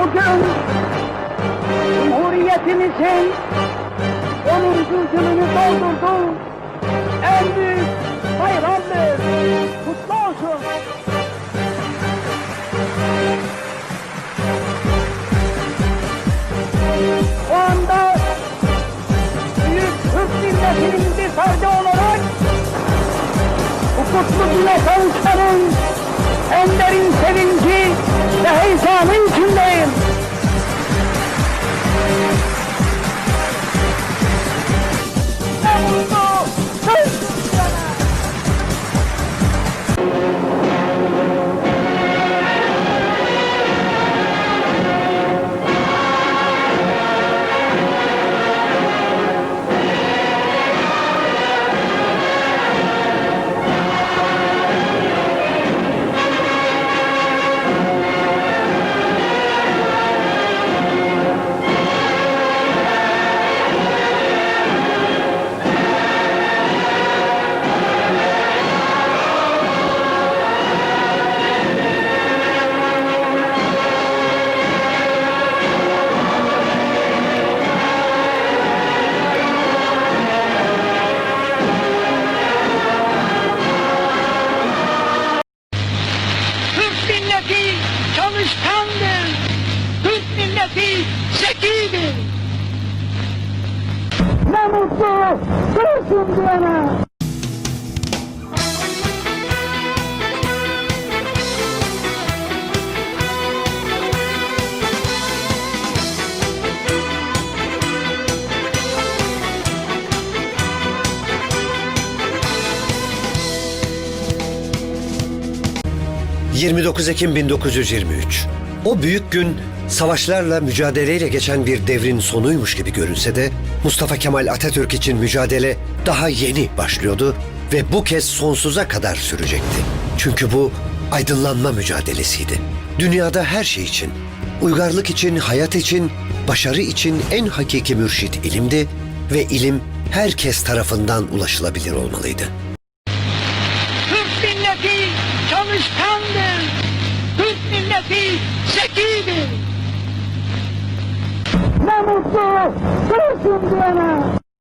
bugün Cumhuriyetimizin 10. yılını doldurdu. En büyük bayramdır. Kutlu olsun. O anda büyük Türk milletinin bir ferdi olarak bu kutlu güne kavuşmanın en derin sevinci ve heyecanı içindeyim. Milleti zekidir. Ne mutlu Türk'üm diyene. Cık. 29 Ekim 1923. O büyük gün savaşlarla mücadeleyle geçen bir devrin sonuymuş gibi görünse de Mustafa Kemal Atatürk için mücadele daha yeni başlıyordu ve bu kez sonsuza kadar sürecekti. Çünkü bu aydınlanma mücadelesiydi. Dünyada her şey için, uygarlık için, hayat için, başarı için en hakiki mürşit ilimdi ve ilim herkes tarafından ulaşılabilir olmalıydı. Türk milleti çalışkandır. Türk milleti zekidir. Ne mutlu Türk'üm diyene.